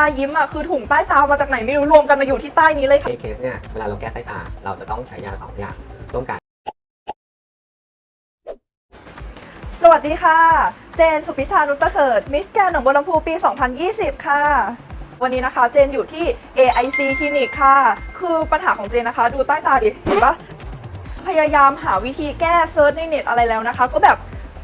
ตายิ้มอะคือถุงใต้ตามาจากไหนไม่รู้รวมกันมาอยู่ที่ใต้นี้เลยค่ะ ในเคสเนี่ยเวลาเราแก้ใต้ตา เราจะต้องใช้ยาสองอย่างร่วมกัน สวัสดีค่ะ เจนสุพิชานุชประเสริฐมิสแกรนด์หนองบัวลำพูปี 2020 ค่ะ วันนี้นะคะเจนอยู่ที่ AIC คลินิกค่ะ คือปัญหาของเจนนะคะ ดูใต้ตาดิเห็นปะพยายามหาวิธีแก้เซิร์ชในเน็ตอะไรแล้วนะคะ ก็แบบ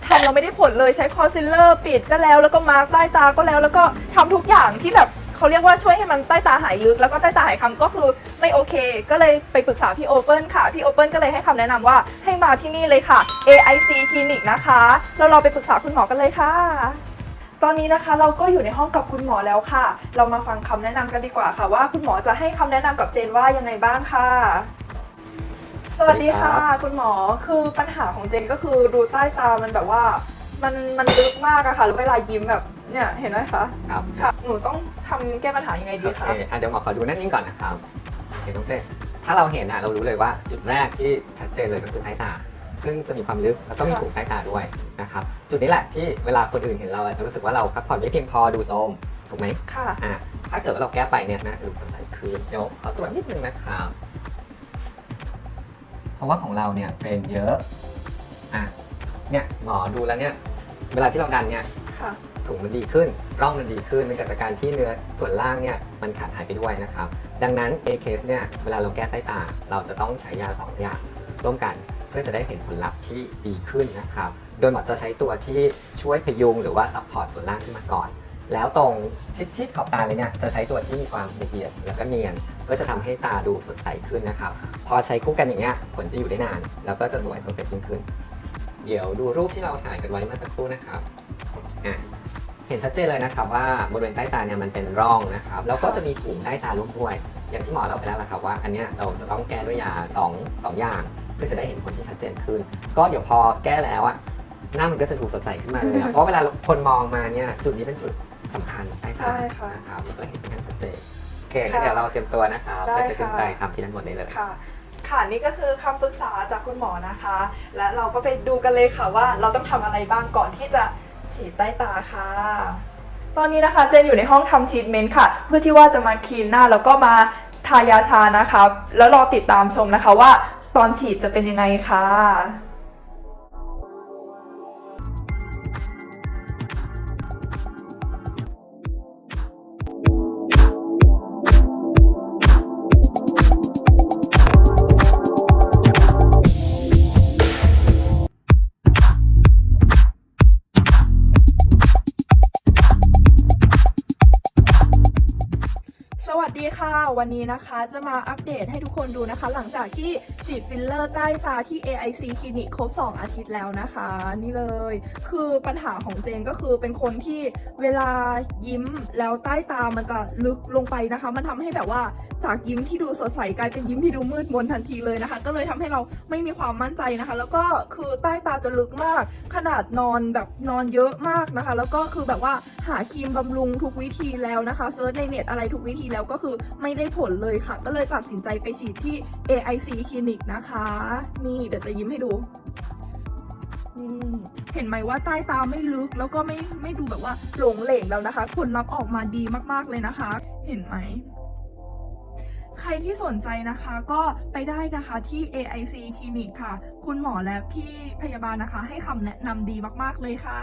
ทำเราไม่ได้ผลเลยใช้คอนซีลเลอร์ปิดก็แล้วแล้วก็มาร์กใต้ตาก็แล้ว แล้วก็ทำทุกอย่างที่แบบ เขาเรียกว่าช่วยให้มันใต้ตาหายลึกแล้วก็ใต้ตาหายคำก็คือไม่โอเค ก็เลยไปปรึกษาพี่โอเปิลค่ะ พี่โอเปิลก็เลยให้คำแนะนำว่าให้มาที่นี่เลยค่ะ AIC คลินิกนะคะแล้วเราไปปรึกษาคุณหมอกันเลยค่ะ ตอนนี้นะคะเราก็อยู่ในห้องกับคุณหมอแล้วค่ะ เรามาฟังคำแนะนำกันดีกว่าค่ะ ว่าคุณหมอจะให้คำแนะนำกับเจนว่ายังไงบ้างค่ะสวัสดีค่ะ คุณหมอคือปัญหาของเจนก็คือดูใต้ตามันแบบว่า มันมันลึกมากอะค่ะแล้วเวลายิ้มแบบ เนี่ยเห็นไหมคะครับค่ะหนูต้องทำแก้ปัญหายังไงดีโอเคคะอะเดี๋ยวหมอขอดูหนั่นนิ่งก่อนนะครับโอเคน้องเจถ้าเราเห็นนะเรารู้เลยว่าจุดแรกที่ชัดเจนเลยก็คือใต้ตา ซึ่งจะมีความลึกแล้วก็มีถุงใต้ตาด้วยนะครับ จุดนี้แหละที่เวลาคนอื่นเห็นเราอาจจะรู้สึกว่าเราพักผ่อนไม่เพียงพอดูโทรมถูกไหม ค่ะ อะถ้าเกิดว่าเราแก้ไปเนี่ยน่าจะดูสดใสขึ้นเดี๋ยวขอตรวจนิดนึงนะครับ เพราะว่าของเราเนี่ยเป็นเยอะ อะ เนี่ยหมอดูแล้วเนี่ย เวลาที่เราดันเนี่ย ค่ะ ถุงมันดีขึ้นร่องมันดีขึ้นมันเกิดจากการที่เนื้อส่วนล่างเนี่ยมันขาดหายไปด้วยนะครับ ดังนั้นในเคสเนี่ยเวลาเราแก้ใต้ตา เราจะต้องใช้ยาสองอย่างร่วมกันเพื่อจะได้เห็นผลลัพธ์ที่ดีขึ้นนะครับ โดยหมอจะใช้ตัวที่ช่วยพยุงหรือว่าซัพพอร์ตส่วนล่างขึ้นมาก่อน แล้วตรงชิดๆขอบตาเลยเนี่ยจะใช้ตัวที่มีความละเอียดแล้วก็เนียนเพื่อจะทำให้ตาดูสดใสขึ้นนะครับ พอใช้คู่กันอย่างเงี้ยผลจะอยู่ได้นาน แล้วก็จะสวยเพอร์เฟกยิ่งขึ้น เดี๋ยวดูรูปที่เราถ่ายกันไว้เมื่อสักครู่นะครับอะ เห็นชัดเจนเลยนะครับว่าบริเวณใต้ตาเนี่ยมันเป็นร่องนะครับแล้วก็จะมีถุงใต้ตาร่วมด้วย อย่างที่หมอเราไปแล้วละครับว่าอันเนี้ยเราจะต้องแก้ด้วยยา2องสองอย่างเพื่อจะได้เห็นผลที่ชัดเจนขึ้น ก็เดี๋ยวพอแก้แล้วอะหน้ามันก็จะดูสดใสขึ้นมาเลยอะเพราะเวลาคนมองมาเนี่ยจุดนี้เป็นจุดสำคัญใต้ตาใช่ค่ะนะครับแล้วก็เห็นเป็นกันชัดเจนโอเคงั้นเดี๋ยวเราเตรียมตัวนะครับได้ก็จะขึ้นค่ะ ไปทำที่ด้านบนได้เลยค่ะ ค่ะนี่ก็คือคำปรึกษาจากคุณหมอนะคะ และเราก็ไปดูกันเลยค่ะว่าเราต้องทำอะไรบ้างก่อนที่จะ ฉีดใต้ตาค่ะ ตอนนี้นะคะเจนอยู่ในห้องทำทรีทเมนต์ค่ะ เพื่อที่ว่าจะมาคลีนหน้าแล้วก็มาทายาชานะคะ แล้วรอติดตามชมนะคะว่าตอนฉีดจะเป็นยังไงค่ะ วันนี้นะคะจะมาอัปเดตให้ทุกคนดูนะคะ หลังจากที่ฉีดฟิลเลอร์ใต้ตาที่ AIC คลินิกครบ 2 อาทิตย์แล้วนะคะ นี่เลย คือปัญหาของเจนก็คือเป็นคนที่เวลายิ้มแล้วใต้ตามันจะลึกลงไปนะคะ มันทำให้แบบว่าจากยิ้มที่ดูสดใสกลายเป็นยิ้มที่ดูมืดมนทันทีเลยนะคะ ก็เลยทำให้เราไม่มีความมั่นใจนะคะ แล้วก็คือใต้ตาจะลึกมาก ขนาดนอนแบบนอนเยอะมากนะคะ แล้วก็คือแบบว่า หาครีมบำรุงทุกวิธีแล้วนะคะเซิร์ชในเน็ตอะไรทุกวิธีแล้วก็คือไม่ได้ผลเลยค่ะ ก็เลยตัดสินใจไปฉีดที่ AIC คลินิกนะคะ นี่เดี๋ยวจะยิ้มให้ดูเห็นไหมว่าใต้ตาไม่ลึกแล้วก็ไม่ไม่ดูแบบว่าหลงเหลงแล้วนะคะ ผลลัพธ์ออกมาดีมากๆเลยนะคะ เห็นไหมใครที่สนใจนะคะก็ไปได้นะคะที่ AIC คลินิกค่ะ คุณหมอและพี่พยาบาลนะคะ ให้คำแนะนำดีมาก ๆ เลยค่ะ